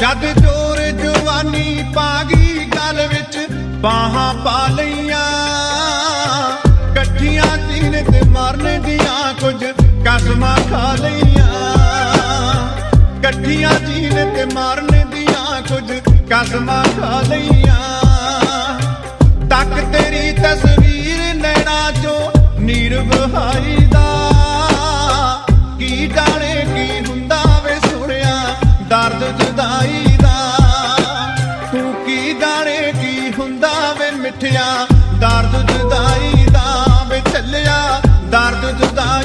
ਜਦ ਜੋਰ ਜਵਾਨੀ ਪਾ ਗਈ ਗਲ ਵਿੱਚ ਬਾਹਾਂ ਪਾ ਲਈਆਂ। ਕੱਠੀਆਂ ਚੀਨ ਤੇ ਮਾਰਨ ਦੀਆਂ ਕੁਝ ਕਸਮਾਂ ਖਾ ਲਈਆਂ। ਕੱਠੀਆਂ ਚੀਨ ਤੇ ਮਾਰਨ ਦੀਆਂ ਕੁਝ ਕਸਮਾਂ ਖਾ ਲਈਆਂ। ਤੱਕ ਤੇਰੀ ਤਸਵੀਰ ਨੈਣਾ ਚੋਂ ਨੀਰ ਵਹਾਈ ਦਾ। ਕੀ ਡਾਲੇ ਕੀ ਹੁੰਦਾ ਵੇ ਸੁਣਿਆ, ਦਰਦ ਦਰਦ ਜੁਦਾਈ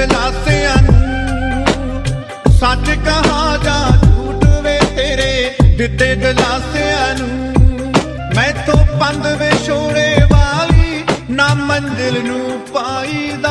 ਦਿਲਾਸਿਆਂ ਨੂੰ ਸੱਚ ਕਹਾ ਜਾਂ ਝੂਠ ਵੇ ਤੇਰੇ ਦਿੱਤੇ ਦਿਲਾਸਿਆਂ ਨੂੰ। ਮੈਥੋਂ ਪੰਦ ਵਿਛੋੜੇ ਵਾਲੀ ਨਾ ਮੰਜ਼ਿਲ ਨੂੰ ਪਾਈਦਾ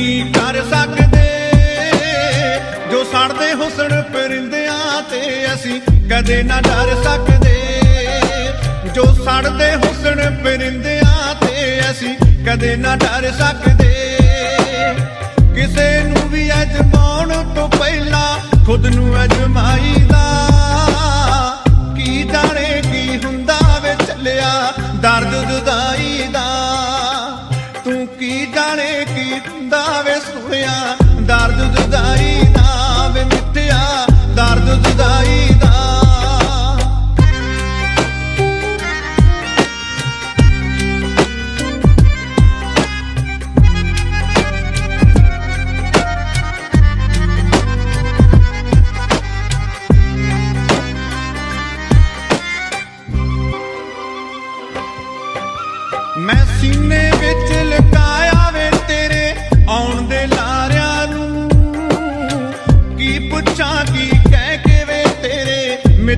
ਨਹੀਂ ਕਰ ਸਕਦੇ। ਜੋ ਸੜਦੇ ਹੁਸਨ ਪਰਿੰਦਿਆਂ ਤੇ ਅਸੀਂ ਕਦੇ ਨਾ ਡਰ ਸਕਦੇ। ਜੋ ਸੜਦੇ ਹੁਸਨ ਪਰਿੰਦਿਆਂ ਤੇ ਅਸੀਂ ਕਦੇ ਨਾ ਡਰ ਸਕਦੇ। ਕਿਸੇ ਨੂੰ ਵੀ ਅਜਮਾਉਣ ਤੋਂ ਪਹਿਲਾਂ ਖੁਦ ਨੂੰ ਅਜਮਾਈਦਾ। ਕੀ ਜਾਣੇ ਕੀ ਹੁੰਦਾ ਵੇ ਚੱਲਿਆ ਦਰਦ ਜੁਦਾਈ ਦਾ ਕੀ ਹੁੰਦਾ ਵੇ ਸੁਣਿਆ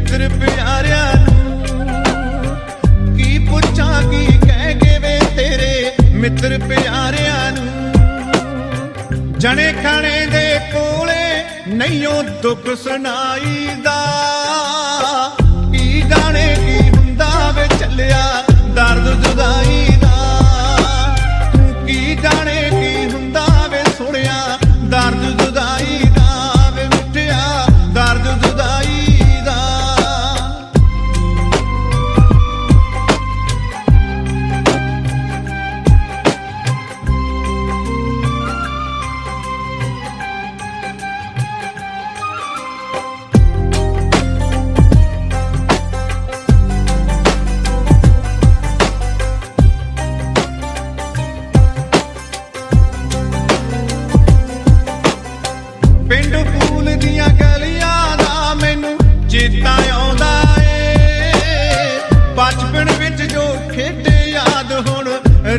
ਮਿੱਤਰ ਪਿਆਰਿਆਂ ਨੂੰ, ਕੀ ਪੁੱਛਾਂ, ਕੀ ਕਹਿ ਕੇ ਵੇ ਤੇਰੇ ਮਿੱਤਰ ਪਿਆਰਿਆਂ ਨੂੰ? ਜਣੇ ਖਾਣੇ ਦੇ ਕੋਲੇ ਨਹੀਂਓ ਦੁੱਖ ਸੁਣਾਈਦਾ, ਕੀ ਜਾਣੇ ਕੀ ਹੁੰਦਾ ਵੇ ਚੱਲਿਆ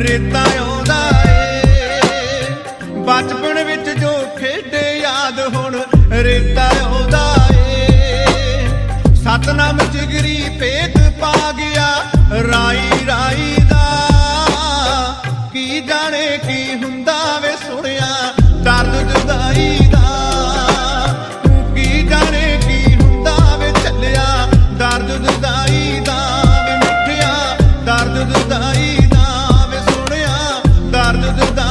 ਰੇਤਾ ਆਉਂਦਾ ਏ। ਬਚਪਨ ਵਿੱਚ ਜੋ ਖੇਡੇ, ਯਾਦ ਹੁਣ ਰੇਤਾ ਆਉਂਦਾ ਏ। ਸਤਨਾਮ ਜਿਗਰੀ ਪੇਤ ਪਾ ਗਿਆ ਰਾਈ ਰਾਈ ਦਾ। ਕੀ ਜਾਣੇ ਕੀ ਹੁੰਦਾ Under the